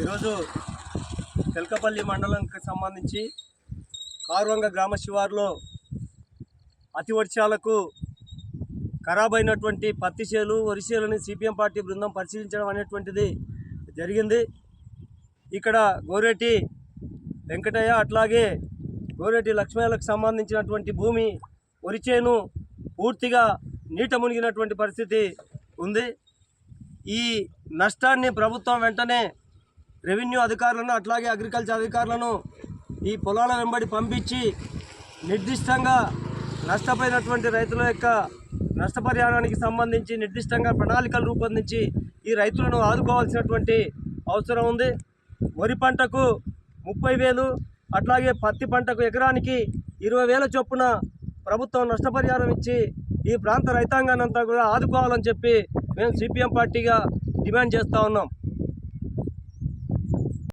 ఈరోజు తెలకపల్లి మండలంకి సంబంధించి కారువంగ గ్రామ శివారులో అతి వర్షాలకు ఖరాబ్ పత్తి చేలు వరిచేలని సిపిఎం పార్టీ బృందం పరిశీలించడం అనేటువంటిది జరిగింది. ఇక్కడ గోరెటి వెంకటయ్య అట్లాగే గోరెటి లక్ష్మయ్యలకు సంబంధించినటువంటి భూమి వరిచేను పూర్తిగా నీట మునిగినటువంటి పరిస్థితి ఉంది. ఈ నష్టాన్ని ప్రభుత్వం వెంటనే రెవెన్యూ అధికారులను అట్లాగే అగ్రికల్చర్ అధికారులను ఈ పొలాల వెంబడి పంపించి నిర్దిష్టంగా నష్టపోయినటువంటి రైతుల యొక్క నష్టపరిహారానికి సంబంధించి నిర్దిష్టంగా ప్రణాళికలు రూపొందించి ఈ రైతులను ఆదుకోవాల్సినటువంటి అవసరం ఉంది. వరి పంటకు ముప్పై వేలు అట్లాగే పత్తి పంటకు ఎకరానికి ఇరవై వేల చొప్పున ప్రభుత్వం నష్టపరిహారం ఇచ్చి ఈ ప్రాంత రైతాంగాన్ని అంతా కూడా ఆదుకోవాలని చెప్పి మేము సిపిఎం పార్టీగా డిమాండ్ చేస్తూ ఉన్నాం.